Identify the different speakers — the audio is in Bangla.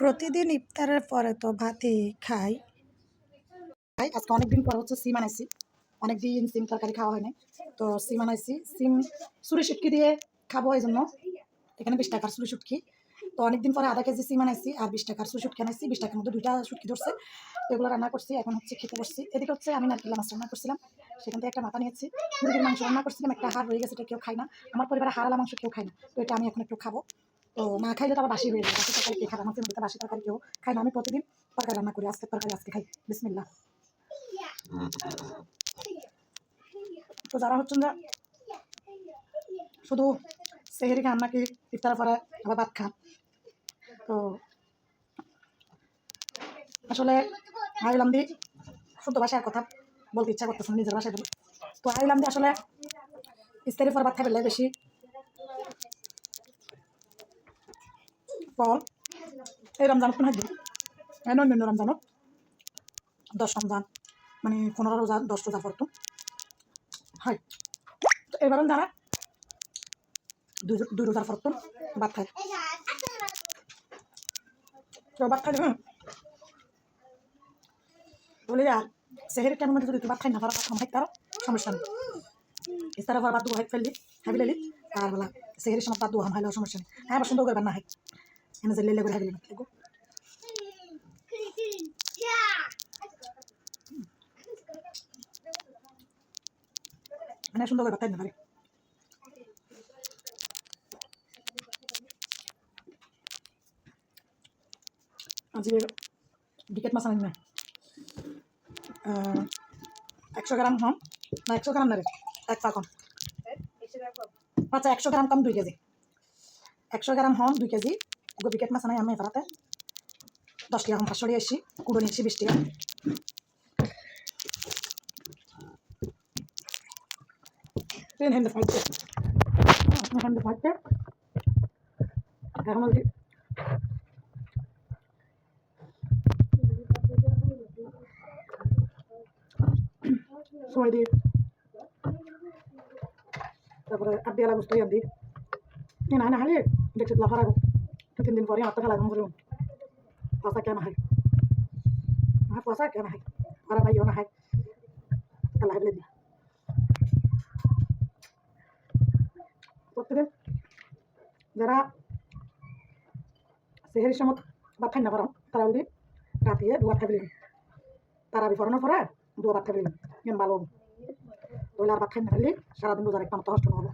Speaker 1: প্রতিদিন ইফতারের পরে তো ভাতই খাই।
Speaker 2: ভাই আজকে অনেকদিন পর হচ্ছে সিম আনাইছি। অনেকদিন সিম তরকারি খাওয়া হয় না তো সিম আনাইছি। সিম সুরি শুটকি দিয়ে খাব এই জন্য। এখানে বিশ টাকার সুরি শুটকি। তো অনেকদিন পরে আধা কেজি সিম আনাইছি আর বিশ টাকার সুরি শুটকি আনাইছি। বিশ টাকার মধ্যে দুইটা শুটকি ধরছে। তো এগুলো রান্না করছি। এখন হচ্ছে খেতে বসছি। এদিকে হচ্ছে আমি নারকেল মাছ রান্না করছিলাম। সেখান থেকে একটা মাথা নিয়েছি। মুরগির মাংস রান্না করছিলাম। একটা হাড় রয়ে গেছে, এটা কেউ খায় না। আমার পরিবারে হাড়ালা মাংস কেউ খায় না। তো এটা আমি এখন একটু খাব। তো না খাইলে তো বাসি হয়ে বাসি তরকারি কে খাবে? আমার ফ্যামিলিতে বাসি তরকারি কেউ খায় না। আমি প্রতিদিন তরকারি রান্না করি আজকে তরকারি আজকে খাই। বিসমিল্লা তো যারা হচ্ছেন যে শুধু সেহেরি খান নাকি ইফতার পরে আবার ভাত খান? তো আসলে আইলাম দি শুদ্ধ ভাষার কথা বলতে ইচ্ছা করতেছে না, নিজের ভাষায় তো আইলাম দি আসলে ইফতারি পর ভাত খাবে বেশি। ফল এই রমজান কোন দিন? অন্য রমজানত। দশ রমজান মানে পনেরো রোজা, দশ রোজা পড়তো। হয়। তো এবারও যারা দুই রোজার পড়তো, ভাত খায় তো ভাত খাইলে হ্যাঁ বলি আর, সেহের কেন মধ্যে যদি ভাত খাই না পারো ভাত খাম খাইতে পারো সমস্যা নেই। ইস্তারা ভাত দু হাইট ফেললি হাবি লেলি আর বলা সেহের সময় ভাত দু হাম হাইলেও সমস্যা নেই। হ্যাঁ সুন্দর করবার না হয় এনে যে লেলে করে হাবি লেলি মানে সুন্দর করে ভাত না পারে আজকে বিকেট মাছ আনি না একশো গ্রাম হম না একশো গ্রাম না রে এক পা কম আচ্ছা একশো গ্রাম কম দুই কেজি একশো গ্রাম হম দুই কেজি বিকেট মাছ আনাই আমি এফারাতে দশ টাকা পাঁচশো দিয়ে এসছি কুড়ো নিয়েছি বিশ টাকা তিন হ্যান্ডে ফাইটে হ্যান্ডে ফাইটে এখন বলছি সময় দিই তারপরে আড্ডি আলা গুস্তই আড্ডি না না হালি দেখছি তিন দিন পরে হাতটা খেলা ঘুম করুন পয়সা কেন হয় হ্যাঁ পয়সা কেন হয় আর ভাইও না হয় আল্লাহ বলে দিই প্রত্যেকদিন যারা সেহের সময় ভাত খাই না পারো তারা যদি রাতিয়ে দু ভাত খাইবে তারা বিফরণের পরে দু ভাত খাইবে ভালো হইলে আর ভাত খাই না ফেললি সারাদিন রোজার একটা কষ্ট হব